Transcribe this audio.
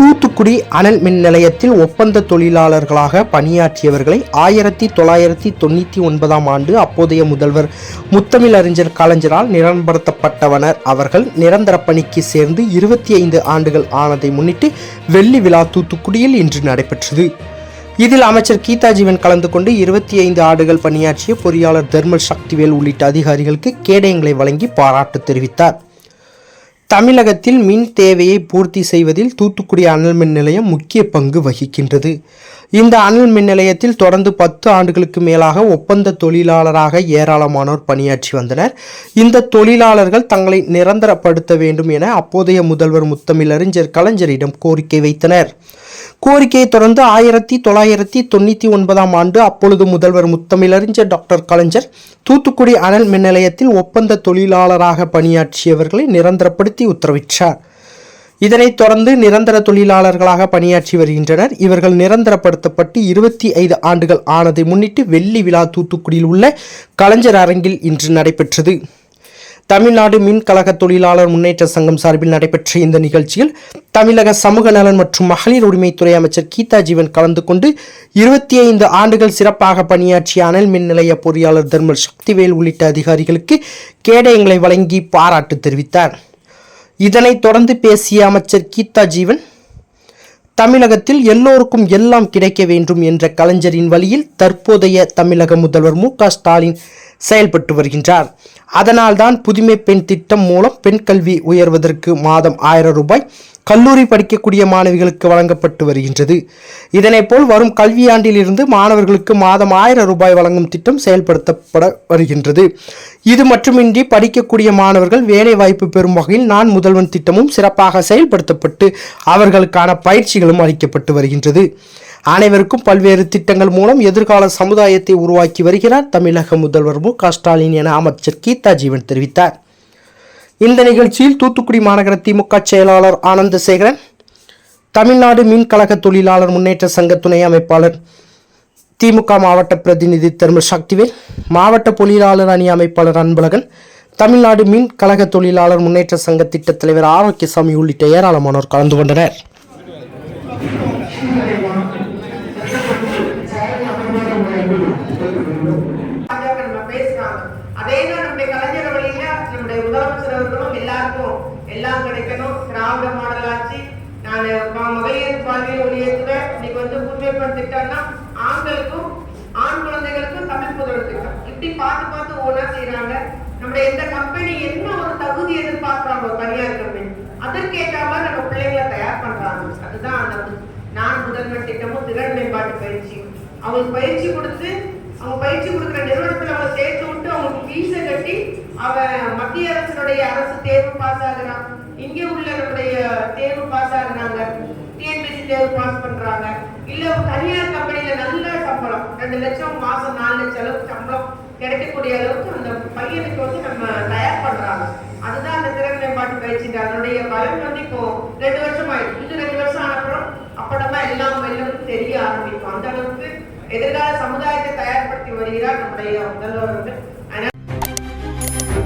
தூத்துக்குடி அனல் மின் நிலையத்தில் ஒப்பந்த தொழிலாளர்களாக பணியாற்றியவர்களை ஆயிரத்தி தொள்ளாயிரத்தி தொண்ணூற்றி ஒன்பதாம் ஆண்டு அப்போதைய முதல்வர் முத்தமிழ் அறிஞர் கலைஞரால் நிரந்தரப்படுத்தப்பட்டவனர் அவர்கள் நிரந்தர பணிக்கு சேர்ந்து இருபத்தி ஐந்து ஆண்டுகள் ஆனதை முன்னிட்டு வெள்ளி விழா தூத்துக்குடியில் இன்று நடைபெற்றது. இதில் அமைச்சர் கீதா ஜீவன் கலந்து கொண்டு இருபத்தி ஐந்து ஆண்டுகள் பணியாற்றிய பொறியாளர் தர்மல் சக்திவேல் உள்ளிட்ட அதிகாரிகளுக்கு கேடயங்களை வழங்கி பாராட்டு தெரிவித்தார். தமிழகத்தில் மின் தேவையை பூர்த்தி செய்வதில் தூத்துக்குடி அனல் மின் நிலையம் முக்கிய பங்கு வகிக்கின்றது. இந்த அனல் மின் நிலையத்தில் தொடர்ந்து பத்து ஆண்டுகளுக்கு மேலாக ஒப்பந்த தொழிலாளராக ஏராளமானோர் பணியாற்றி வந்தனர். இந்த தொழிலாளர்கள் தங்களை நிரந்தரப்படுத்த வேண்டும் என அப்போதைய முதல்வர் முத்தமிழறிஞர் கலைஞரிடம் கோரிக்கை வைத்தனர். கோரிக்கையை தொடர்ந்து ஆயிரத்தி தொள்ளாயிரத்தி தொண்ணூற்றி ஒன்பதாம் ஆண்டு அப்பொழுது முதல்வர் முத்தமிழறிஞர் டாக்டர் கலைஞர் தூத்துக்குடி அனல் மின் நிலையத்தில் ஒப்பந்த தொழிலாளராக பணியாற்றியவர்களை நிரந்தரப்படுத்தி உத்தரவிட்டார். இதனைத் தொடர்ந்து நிரந்தர தொழிலாளர்களாக பணியாற்றி வருகின்றனர். இவர்கள் நிரந்தரப்படுத்தப்பட்டு இருபத்தி ஐந்து ஆண்டுகள் ஆனதை முன்னிட்டு வெள்ளி விழா தூத்துக்குடியில் உள்ள கலைஞர் அரங்கில் இன்று நடைபெற்றது. தமிழ்நாடு மின் கழக தொழிலாளர் முன்னேற்ற சங்கம் சார்பில் நடைபெற்ற இந்த நிகழ்ச்சியில் தமிழக சமூக நலன் மற்றும் மகளிர் உரிமைத்துறை அமைச்சர் கீதா ஜீவன் கலந்து கொண்டு இருபத்தி ஐந்து ஆண்டுகள் சிறப்பாக பணியாற்றிய அனல் மின் நிலைய பொறியாளர் தர்மல் சக்திவேல் உள்ளிட்ட அதிகாரிகளுக்கு கேடயங்களை வழங்கி பாராட்டு தெரிவித்தார். இதனைத் தொடர்ந்து பேசிய அமைச்சர் கீதா ஜீவன் தமிழகத்தில் எல்லோருக்கும் எல்லாம் கிடைக்க வேண்டும் என்ற கலைஞரின் வழியில் தற்போதைய தமிழக முதல்வர் மு க ஸ்டாலின் செயல்பட்டு வருகின்றார். அதனால்தான் புதுமை பெண் திட்டம் மூலம் பெண் கல்வி உயர்வதற்கு மாதம் ஆயிரம் ரூபாய் கல்லூரி படிக்கக்கூடிய மாணவிகளுக்கு வழங்கப்பட்டு வருகின்றது. இதனைப்போல் வரும் கல்வியாண்டிலிருந்து மாணவர்களுக்கு மாதம் ஆயிரம் ரூபாய் வழங்கும் திட்டம் செயல்படுத்தப்பட வருகின்றது. இது மட்டுமின்றி படிக்கக்கூடிய மாணவர்கள் வேலை வாய்ப்பு பெறும் வகையில் நான் முதல்வன் திட்டமும் சிறப்பாக செயல்படுத்தப்பட்டு அவர்களுக்கான பயிற்சிகளும் அளிக்கப்பட்டு வருகின்றது. அனைவருக்கும் பல்வேறு திட்டங்கள் மூலம் எதிர்கால சமுதாயத்தை உருவாக்கி வருகிறார் தமிழக முதல்வர் மு க ஸ்டாலின் என அமைச்சர் கீதா ஜீவன் தெரிவித்தார். இந்த நிகழ்ச்சியில் தூத்துக்குடி மாநகர திமுக செயலாளர் ஆனந்தசேகரன் தமிழ்நாடு மின்கழக தொழிலாளர் முன்னேற்ற சங்க துணை அமைப்பாளர் திமுக மாவட்ட பிரதிநிதி தர்ம சக்திவேல் மாவட்ட பொழிலாளர் அணி அமைப்பாளர் அன்பழகன் தமிழ்நாடு மின் கழக தொழிலாளர் முன்னேற்ற சங்க திட்ட தலைவர் ஆரோக்கியசாமி உள்ளிட்ட ஏராளமானோர் கலந்து கொண்டனர். அதே நம்முடைய கலைஞர் நம்முடைய உதாரணம் எல்லாருக்கும் எல்லாம் கிடைக்கணும். திராவிட மாடலாட்சி நான் ம- மகளிர் பாலியல் ஒளியத்துல இன்னைக்கு வந்து புதுமைப்பெண் திட்டம்னா ஆண்களுக்கும் ஆண் குழந்தைகளுக்கும் தமிழ் புதல் திட்டம். இப்படி பார்த்து பார்த்து ஓனா செய்யறாங்க நம்முடைய எந்த கம்பெனி என்ன ஒரு தகுதி எதிர்பார்க்கிறாங்க ஒரு தனியார் கம்பெனி அதற்கேற்ற மாதிரி நம்ம பிள்ளைங்களை தயார் பண்றாங்க. அதுதான் அந்த நான் முதல்வர் திட்டமும் திறன் மேம்பாட்டு பயிற்சி. அவங்களுக்கு பயிற்சி கொடுத்து அவங்க பயிற்சி கொடுக்குற நிறுவனத்தில் அவங்க அவன் மத்திய அரசினுடைய அரசு தேர்வு பாஸ் ஆகுறான் இங்கே உள்ள நம்முடைய தேர்வு பாஸ் ஆகுறாங்க. டிஎன்பிசி தேர்வு பாஸ் பண்றாங்க. இல்ல தனியார் கம்பெனில நல்ல சம்பளம். ரெண்டு லட்சம் மாசம் நாலு லட்சம் அளவுக்கு சம்பளம் கிடைக்கக்கூடிய அளவுக்கு அந்த பையனுக்கு வந்து நம்ம தயார் பண்றாங்க. அதுதான் அந்த திறன் மேம்பாட்டு பயிற்சி அதனுடைய பலன் வந்து இப்போ ரெண்டு வருஷம் ஆயிடுச்சு. இன்னும் ரெண்டு வருஷம் ஆனப்புறம் அப்படமா எல்லாம் எல்லாருக்கும் தெரிய ஆரம்பிக்கும் அந்த அளவுக்கு எதிர்கால சமுதாயத்தை தயார்படுத்தி வருகிறார் நம்முடைய முதல்வர் வந்து